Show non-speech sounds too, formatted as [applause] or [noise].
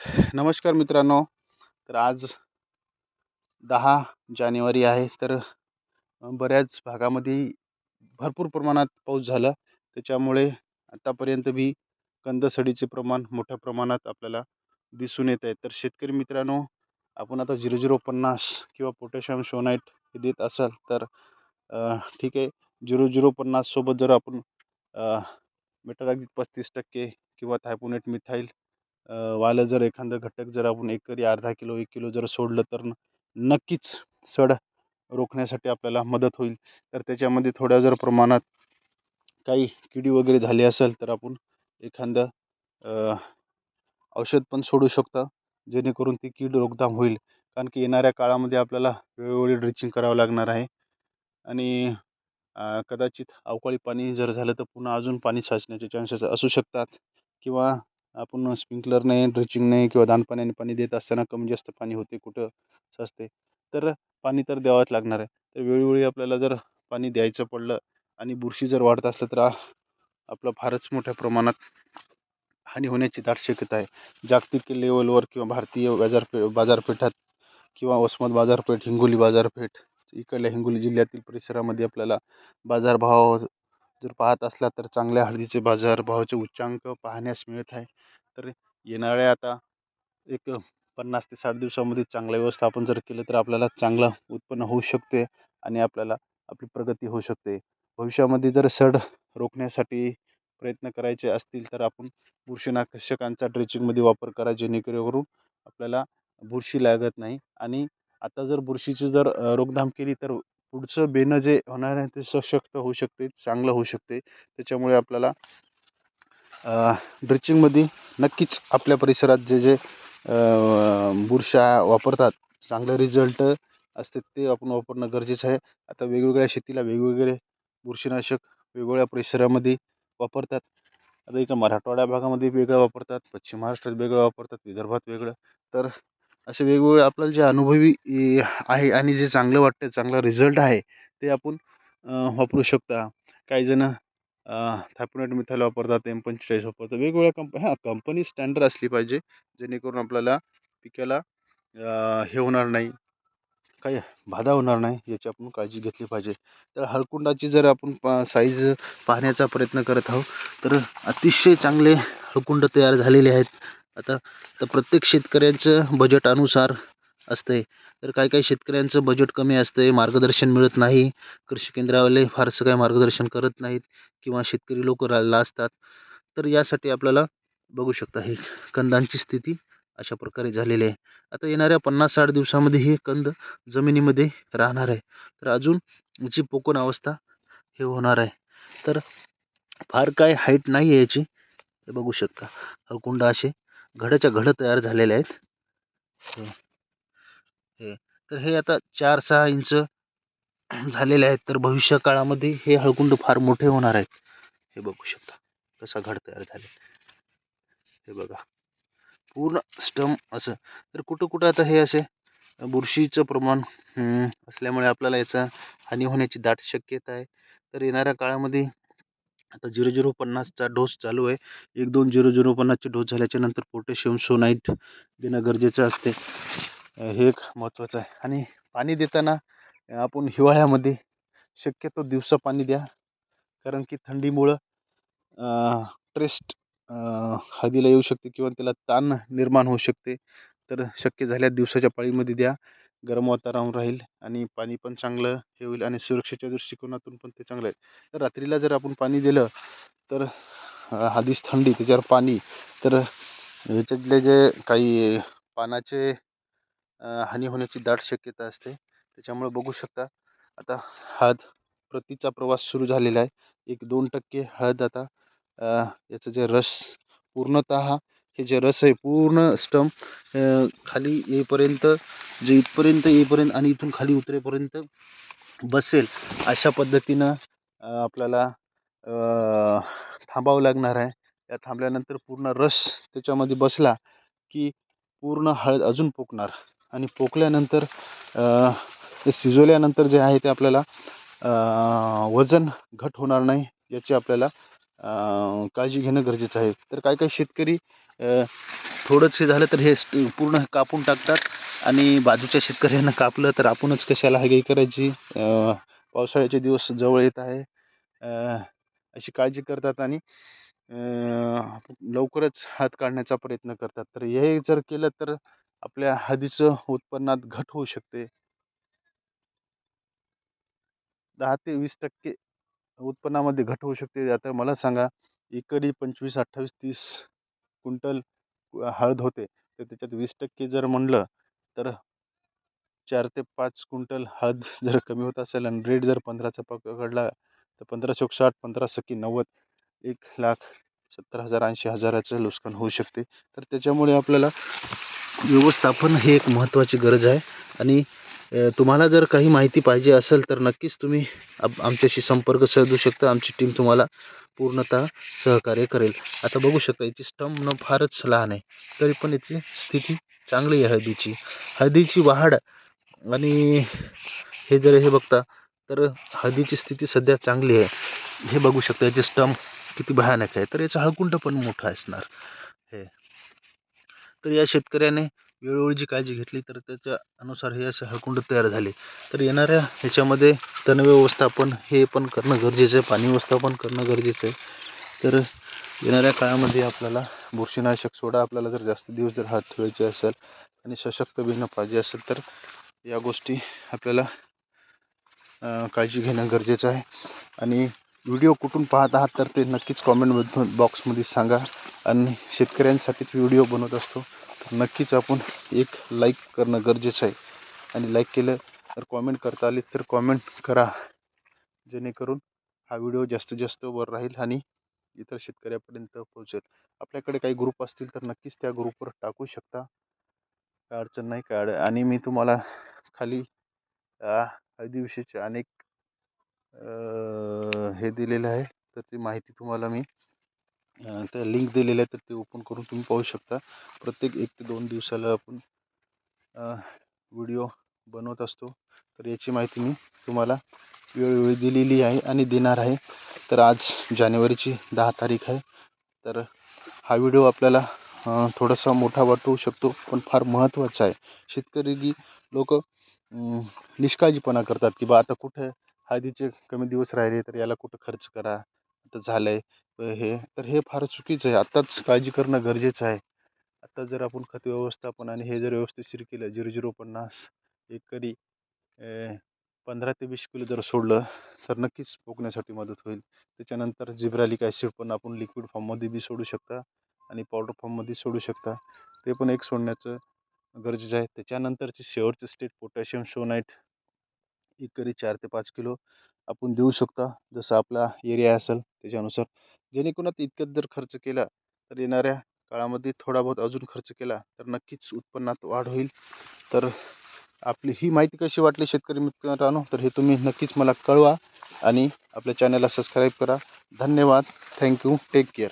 नमस्कार मित्रांनो. तर आज दहा जानेवारी आहे. तर बऱ्याच भागामध्ये भरपूर प्रमाणात पाऊस झाला. त्याच्यामुळे आत्तापर्यंत बी कंदसडीचे प्रमाण मोठ्या प्रमाणात आपल्याला दिसून येत आहे. तर शेतकरी मित्रांनो आपण आता झिरो झिरो पन्नास किंवा पोटॅशियम शोनाईट हे देत असाल तर ठीक आहे. झिरो झिरो पन्नाससोबत जर आपण मेटरागिक पस्तीस टक्के किंवा थायपोनेट मिथाईल वालं जर एखादं घटक जर आपण एकरी अर्धा किलो एक किलो जर सोडलं तर नक्कीच सड रोखण्यासाठी आपल्याला मदत होईल. तर त्याच्यामध्ये थोड्या जर प्रमाणात काही किडी वगैरे झाली असेल तर आपण एखादं औषध पण सोडू शकता. जेणेकरून ती कीड रोकथाम होईल. कारण की येणाऱ्या काळामध्ये आपल्याला वेळोवेळी ड्रिचिंग करावं लागणार आहे. आणि कदाचित अवकाळी पाणी जर झालं तर पुन्हा अजून पाणी साचण्याचे चान्सेस असू शकतात. किंवा आपण स्प्रिंकलरने ड्रिचिंगने किंवा दानपाण्याने पाणी देत असताना कमी जास्त पाणी होते कुठं असते तर पाणी तर द्यावंच लागणार आहे. तर वेळोवेळी आपल्याला जर पाणी द्यायचं पडलं आणि बुरशी जर वाढत असलं तर आपलं फारच मोठ्या प्रमाणात हानी होण्याची दाट शक्यता आहे. जागतिक लेवलवर किंवा भारतीय बाजारपे बाजारपेठात किंवा वसमत बाजारपेठ हिंगोली बाजारपेठ इकडल्या हिंगोली जिल्ह्यातील परिसरामध्ये आपल्याला बाजारभाव जर पाहत असला तर चांगल्या हळदीचे बाजारभावाचे उच्चांक पाहण्यास मिळत आहे. तर येणाऱ्या आता एक पन्नास ते साठ दिवसामध्ये चांगलं व्यवस्थापन जर केलं तर आपल्याला चांगलं उत्पन्न होऊ शकते आणि आपल्याला आपली प्रगती होऊ शकते. भविष्यामध्ये जर सड रोखण्यासाठी प्रयत्न करायचे असतील तर आपण बुरशीनाशकांचा ड्रेचिंगमध्ये वापर करा जेणेकरून आपल्याला बुरशी लागत नाही. आणि आता जर बुरशीची जर रोकधाम केली तर पुढचं बेणं जे होणार आहे ते सशक्त होऊ शकते चांगलं होऊ शकते. त्याच्यामुळे आपल्याला ड्रिचिंगमध्ये नक्कीच आपल्या परिसरात जे जे बुरशा वापरतात चांगले रिझल्ट असते ते आपण वापरणं गरजेचं आहे. आता वेगवेगळ्या शेतीला वेगवेगळे बुरशीनाशक वेगवेगळ्या परिसरामध्ये वापरतात. आता इकडं मराठवाड्या भागामध्ये वेगळं वापरतात पश्चिम महाराष्ट्रात वेगळं वापरतात विदर्भात वेगळं. तर असे वेगवेगळे आपल्याला जे अनुभवी आहे आणि जे चांगलं वाटतं चांगला रिझल्ट आहे ते आपण वापरू शकता. काही जणं थायपोनेट मिथाईल वापरतात एम पंचेचाळीस वापरतात. वेगवेगळ्या कंप हां कंपनी स्टँडर्ड असली पाहिजे जेणेकरून आपल्याला पिकाला हे होणार नाही काही बाधा होणार नाही याची आपण काळजी घेतली पाहिजे. तर हळकुंडाची जर आपण पा साईज पाहण्याचा प्रयत्न करत आहोत तर अतिशय चांगले हळकुंड तयार झालेले आहेत. आता तर प्रत्येक शेतकऱ्यांचं बजेट अनुसार असते तर काही काही शेतकऱ्यांचं बजेट कमी असते मार्गदर्शन मिळत नाही. कृषी केंद्रावाले फारसं काही मार्गदर्शन करत नाहीत किंवा शेतकरी लोक रा लाजतात. तर यासाठी आपल्याला बघू शकता हे कंदांची स्थिती अशा प्रकारे झालेली आहे. आता येणाऱ्या पन्नास साठ दिवसामध्ये हे कंद जमिनीमध्ये राहणार आहे. तर अजून याची पोकण अवस्था हे होणार आहे. तर फार काय हाईट नाही आहे याची. हे बघू शकता. हळकुंड असे घडाच्या घडं तयार झालेले आहेत. हे तर हे आता चार सहा इंच झालेले आहेत. तर भविष्य काळामध्ये हे हळकुंड फार मोठे होणार आहेत. हे बघू शकता कसा घड तयार झाले हे बघा. पूर्ण स्टम असं. तर कुठं कुठं आता हे असे बुरशीचं प्रमाण असल्यामुळे आपल्याला याचा हानी होण्याची दाट शक्यता आहे. तर येणाऱ्या काळामध्ये आता झिरो झिरो पन्नासचा डोस चालू आहे. एक दोन झिरो झिरो पन्नासचे डोस झाल्याच्यानंतर पोटॅशियम सोनाईट देणं गरजेचं असते. हे एक महत्त्वाचं आहे. आणि पाणी देताना आपण हिवाळ्यामध्ये शक्यतो दिवसा पाणी द्या. कारण की थंडीमुळं ट्रेस्ट हळदीला येऊ शकते किंवा त्याला ताण निर्माण होऊ शकते. तर शक्य झाल्या दिवसाच्या पाळीमध्ये द्या. गरम वातावरण राहील आणि पाणी पण चांगलं हे होईल आणि सुरक्षेच्या दृष्टिकोनातून पण ते चांगलं आहे. तर रात्रीला जर आपण पाणी दिलं तर आधीच थंडी त्याच्यावर पाणी तर ह्याच्यातले जे काही पानाचे हानी होण्याची दाट शक्यता असते. त्याच्यामुळे बघू शकता आता हळद प्रतीचा प्रवास सुरू झालेला आहे. एक दोन टक्के हळद आता याचं जे रस पूर्णतः हे जे रस आहे पूर्ण स्टम खाली येईपर्यंत जे इथपर्यंत येईपर्यंत आणि इथून खाली उतरेपर्यंत बसेल अशा पद्धतीनं आपल्याला थांबावं लागणार आहे. त्या थांबल्यानंतर पूर्ण रस त्याच्यामध्ये बसला की पूर्ण हळद अजून पोकणार. आणि पोकल्यानंतर ते शिजवल्यानंतर जे आहे ते आपल्याला वजन घट होणार नाही याची आपल्याला काळजी घेणं गरजेचं आहे. तर काय काय शेतकरी अं, थोडंच हे झालं तर हे पूर्ण कापून टाकतात आणि बाजूच्या शेतकऱ्यांना कापलं तर आपणच कशाला हगाई करायची? पावसाळ्याचे दिवस जवळ येत आहे. अशी काळजी करतात आणि लवकरच हात काढण्याचा प्रयत्न करतात. तर हे जर केलं तर आपल्या हळदीचं उत्पन्नात घट होऊ शकते. दहा ते वीस टक्के उत्पन्नामध्ये घट होऊ शकते. आता मला सांगा एकरी पंचवीस अठ्ठावीस तीस क्विंटल हळद होते. तर त्याच्यात वीस टक्के जर म्हणलं तर चार ते पाच क्विंटल हळद [laughs] जर कमी होत असेल आणि रेट जर पंधराचा पकडला तर पंधरा चौक साठ पंधरा सख्खी नव्वद एक लाख सत्तर हजार ऐंशी हजाराचं नुकसान होऊ शकते. तर त्याच्यामुळे आपल्याला व्यवस्थापन हे एक महत्त्वाची गरज आहे. आणि तुम्हाला जर काही माहिती पाहिजे असेल तर नक्कीच तुम्ही आमच्याशी संपर्क साधू शकता. आमची टीम तुम्हाला पूर्णतः सहकार्य करेल. आता बघू शकता याची स्टंप न फारच लहान आहे. तरी पण याची स्थिती चांगली आहे हळदीची. हळदीची वाढ आणि हे जर हे बघता तर हळदीची स्थिती सध्या चांगली आहे. हे बघू शकता याचे स्टंप किती भयानक आहे. तर याचा हळकुंड पण मोठा असणार. हे. तर या शेतकऱ्याने वेळोवेळी जी काळजी घेतली तर त्याच्या अनुसार हे असे हळकुंड तयार झाले. तर येणाऱ्या ह्याच्यामध्ये तण व्यवस्थापन हे पण करणं गरजेचं आहे पाणी व्यवस्थापन करणं गरजेचं आहे. तर येणाऱ्या काळामध्ये आपल्याला बुरशीनाशक सोडा आपल्याला जर जास्त दिवस जर हात ठेवायचे असेल आणि सशक्त बिणं पाहिजे असेल तर या गोष्टी आपल्याला काळजी घेणं गरजेचं आहे. आणि व्हिडिओ कुठून पाहत आहात तर ते नक्कीच कॉमेंटमधून बॉक्समध्ये सांगा. आणि शेतकऱ्यांसाठीच व्हिडिओ बनवत असतो. नक्कीच आपण एक लाईक करणं गरजेचं आहे. आणि लाईक केलं तर कॉमेंट करता आलीच तर कॉमेंट करा. जेणेकरून हा व्हिडिओ जास्तीत जास्त वर राहील आणि इतर शेतकऱ्यापर्यंत पोहोचेल. आपल्याकडे काही ग्रुप असतील तर नक्कीच त्या ग्रुपवर टाकू शकता. काय अडचण नाही काय अड आणि मी तुम्हाला खाली हळदीविषयीचे अनेक हे दिलेलं आहे. तर ती माहिती तुम्हाला मी त्या लिंक दिलेल्या आहेत तर ते ओपन करून तुम्ही पाहू शकता. प्रत्येक एक ते दोन दिवसाला आपण व्हिडिओ बनवत असतो. तर याची माहिती मी तुम्हाला वेळोवेळी दिलेली आहे आणि देणार आहे. तर आज जानेवारीची दहा तारीख आहे. तर हा व्हिडिओ आपल्याला थोडासा मोठा वाटू शकतो पण फार महत्त्वाचा आहे. शेतकरी लोक निष्काळजीपणा करतात की बा आता कुठे हळदीचे कमी दिवस राहिले तर याला कुठं खर्च करा आता झालं आहे हे तर हे फार चुकीचं आहे. आत्ताच काळजी करणं गरजेचं आहे. आता जर आपण खत व्यवस्थापन आणि हे जर व्यवस्थितशीर केलं झिरो झिरो पन्नास एकरी पंधरा ते वीस किलो जर सोडलं तर नक्कीच पोकण्यासाठी मदत होईल. त्याच्यानंतर जिब्रालिक ॲसिड पण आपण लिक्विड फॉर्ममध्ये बी सोडू शकता आणि पावडर फॉर्ममध्ये सोडू शकता. ते पण एक सोडण्याचं गरजेचं आहे. त्याच्यानंतरची शेवटचे स्टेट पोटॅशियम शोनाईट एकरी चार ते पाच किलो आपण देऊ शकता. जसं आपला एरिया असेल त्याच्यानुसार जेणेकरून इतक्यात जर खर्च केला तर येणाऱ्या काळामध्ये थोडा बहुत अजून खर्च केला तर नक्कीच उत्पन्नात वाढ होईल. तर आपली ही माहिती कशी वाटली शेतकरी मित्रांनो तर हे तुम्ही नक्कीच मला कळवा आणि आपल्या चॅनलला सबस्क्राईब करा. धन्यवाद. Thank you take care